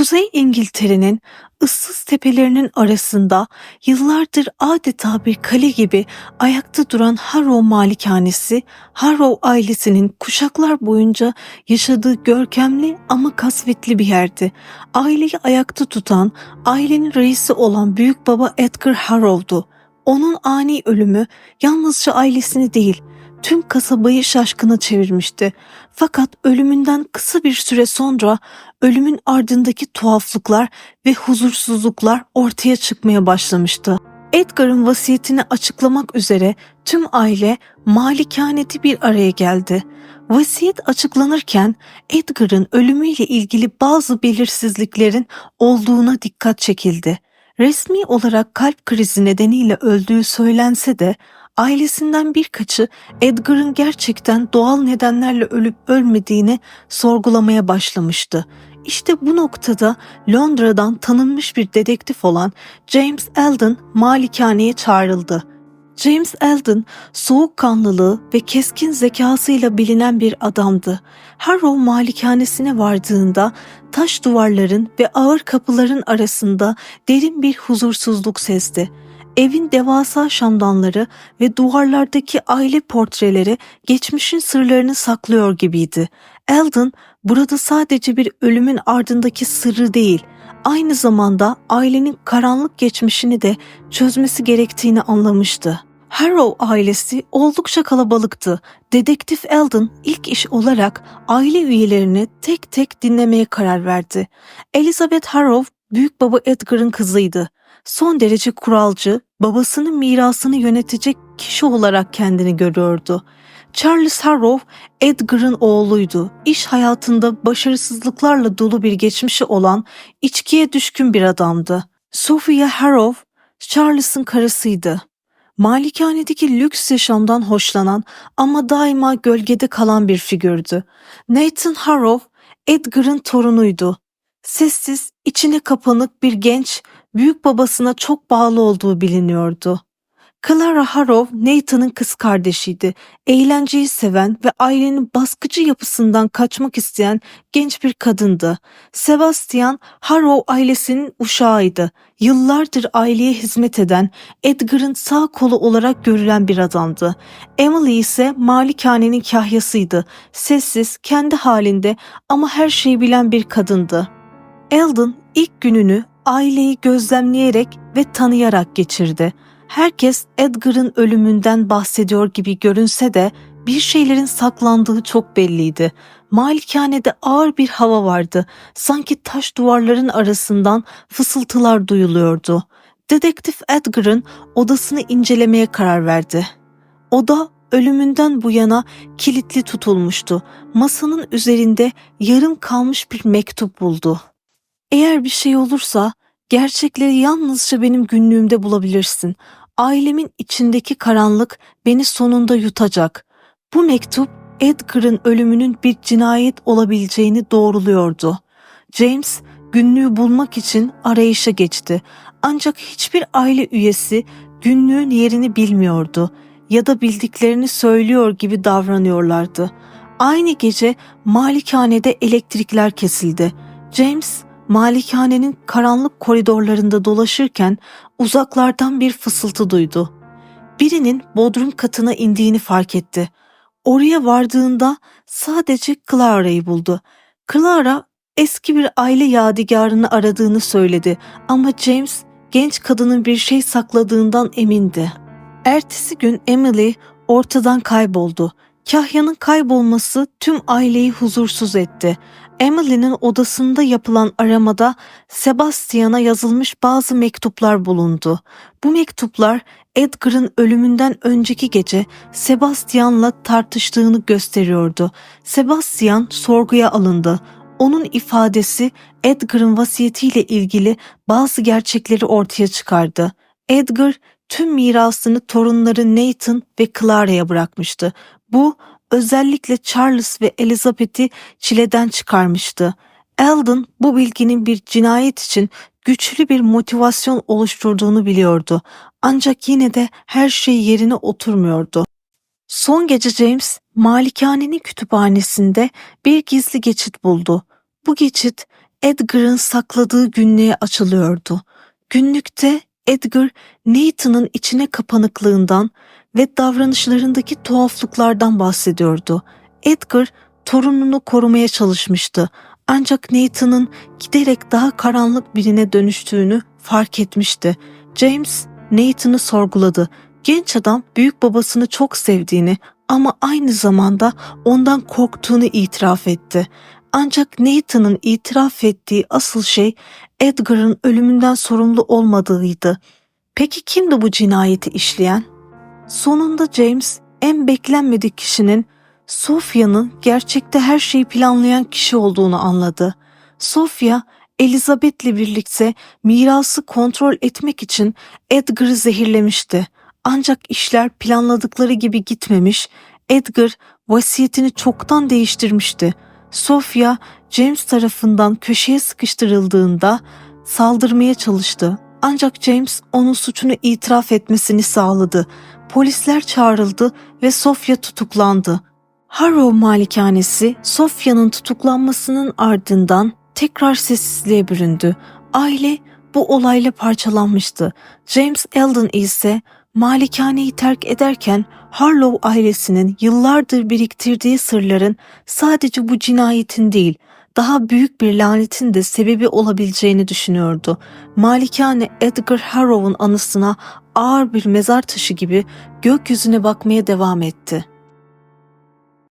Kuzey İngiltere'nin ıssız tepelerinin arasında yıllardır adeta bir kale gibi ayakta duran Harrow malikanesi, Harrow ailesinin kuşaklar boyunca yaşadığı görkemli ama kasvetli bir yerdi. Aileyi ayakta tutan, ailenin reisi olan büyük baba Edgar Harrow'du. Onun ani ölümü yalnızca ailesini değil, tüm kasabayı şaşkına çevirmişti. Fakat ölümünden kısa bir süre sonra ölümün ardındaki tuhaflıklar ve huzursuzluklar ortaya çıkmaya başlamıştı. Edgar'ın vasiyetini açıklamak üzere tüm aile malikaneti bir araya geldi. Vasiyet açıklanırken Edgar'ın ölümüyle ilgili bazı belirsizliklerin olduğuna dikkat çekildi. Resmi olarak kalp krizi nedeniyle öldüğü söylense de ailesinden birkaçı Edgar'ın gerçekten doğal nedenlerle ölüp ölmediğini sorgulamaya başlamıştı. İşte bu noktada Londra'dan tanınmış bir dedektif olan James Eldon malikaneye çağrıldı. James Eldon soğukkanlılığı ve keskin zekasıyla bilinen bir adamdı. Harrow malikanesine vardığında taş duvarların ve ağır kapıların arasında derin bir huzursuzluk sezdi. Evin devasa şamdanları ve duvarlardaki aile portreleri geçmişin sırlarını saklıyor gibiydi. Eldon burada sadece bir ölümün ardındaki sırrı değil, aynı zamanda ailenin karanlık geçmişini de çözmesi gerektiğini anlamıştı. Harrow ailesi oldukça kalabalıktı. Dedektif Eldon ilk iş olarak aile üyelerini tek tek dinlemeye karar verdi. Elizabeth Harrow büyük baba Edgar'ın kızıydı. Son derece kuralcı, babasının mirasını yönetecek kişi olarak kendini görüyordu. Charles Harrow, Edgar'ın oğluydu. İş hayatında başarısızlıklarla dolu bir geçmişi olan, içkiye düşkün bir adamdı. Sophia Harrow, Charles'ın karısıydı. Malikanedeki lüks yaşamdan hoşlanan ama daima gölgede kalan bir figürdü. Nathan Harrow, Edgar'ın torunuydu. Sessiz, içine kapanık bir genç, büyük babasına çok bağlı olduğu biliniyordu. Clara Harrow, Nathan'ın kız kardeşiydi. Eğlenceyi seven ve ailenin baskıcı yapısından kaçmak isteyen genç bir kadındı. Sebastian, Harrow ailesinin uşağıydı. Yıllardır aileye hizmet eden, Edgar'ın sağ kolu olarak görülen bir adamdı. Emily ise malikanenin kahyasıydı. Sessiz, kendi halinde ama her şeyi bilen bir kadındı. Eldon ilk gününü aileyi gözlemleyerek ve tanıyarak geçirdi. Herkes Edgar'ın ölümünden bahsediyor gibi görünse de bir şeylerin saklandığı çok belliydi. Malikanede ağır bir hava vardı. Sanki taş duvarların arasından fısıltılar duyuluyordu. Dedektif Edgar'ın odasını incelemeye karar verdi. Oda ölümünden bu yana kilitli tutulmuştu. Masanın üzerinde yarım kalmış bir mektup buldu. Eğer bir şey olursa gerçekleri yalnızca benim günlüğümde bulabilirsin. Ailemin içindeki karanlık beni sonunda yutacak. Bu mektup Edgar'ın ölümünün bir cinayet olabileceğini doğruluyordu. James günlüğü bulmak için arayışa geçti. Ancak hiçbir aile üyesi günlüğün yerini bilmiyordu ya da bildiklerini söylüyor gibi davranıyorlardı. Aynı gece malikanede elektrikler kesildi. James malikanenin karanlık koridorlarında dolaşırken uzaklardan bir fısıltı duydu. Birinin bodrum katına indiğini fark etti. Oraya vardığında sadece Clara'yı buldu. Clara eski bir aile yadigarını aradığını söyledi ama James genç kadının bir şey sakladığından emindi. Ertesi gün Emily ortadan kayboldu. Kahya'nın kaybolması tüm aileyi huzursuz etti. Emily'nin odasında yapılan aramada Sebastian'a yazılmış bazı mektuplar bulundu. Bu mektuplar Edgar'ın ölümünden önceki gece Sebastian'la tartıştığını gösteriyordu. Sebastian sorguya alındı. Onun ifadesi Edgar'ın vasiyetiyle ilgili bazı gerçekleri ortaya çıkardı. Edgar tüm mirasını torunları Nathan ve Clara'ya bırakmıştı. Bu özellikle Charles ve Elizabeth'i çileden çıkarmıştı. Eldon bu bilginin bir cinayet için güçlü bir motivasyon oluşturduğunu biliyordu. Ancak yine de her şey yerine oturmuyordu. Son gece James malikanenin kütüphanesinde bir gizli geçit buldu. Bu geçit Edgar'ın sakladığı günlüğe açılıyordu. Günlükte Edgar, Nathan'ın içine kapanıklığından ve davranışlarındaki tuhaflıklardan bahsediyordu. Edgar, torununu korumaya çalışmıştı. Ancak Nathan'ın giderek daha karanlık birine dönüştüğünü fark etmişti. James, Nathan'ı sorguladı. Genç adam büyük babasını çok sevdiğini ama aynı zamanda ondan korktuğunu itiraf etti. Ancak Nathan'ın itiraf ettiği asıl şey Edgar'ın ölümünden sorumlu olmadığıydı. Peki kimdi bu cinayeti işleyen? Sonunda James en beklenmedik kişinin Sophia'nın gerçekte her şeyi planlayan kişi olduğunu anladı. Sophia, Elizabeth'le birlikte mirası kontrol etmek için Edgar'ı zehirlemişti. Ancak işler planladıkları gibi gitmemiş, Edgar vasiyetini çoktan değiştirmişti. Sophia, James tarafından köşeye sıkıştırıldığında saldırmaya çalıştı. Ancak James onun suçunu itiraf etmesini sağladı. Polisler çağrıldı ve Sophia tutuklandı. Harrow malikanesi Sophia'nın tutuklanmasının ardından tekrar sessizliğe büründü. Aile bu olayla parçalanmıştı. James Eldon ise malikaneyi terk ederken Harlow ailesinin yıllardır biriktirdiği sırların sadece bu cinayetin değil, daha büyük bir lanetin de sebebi olabileceğini düşünüyordu. Malikane Edgar Harrow'un anısına ağır bir mezar taşı gibi gökyüzüne bakmaya devam etti.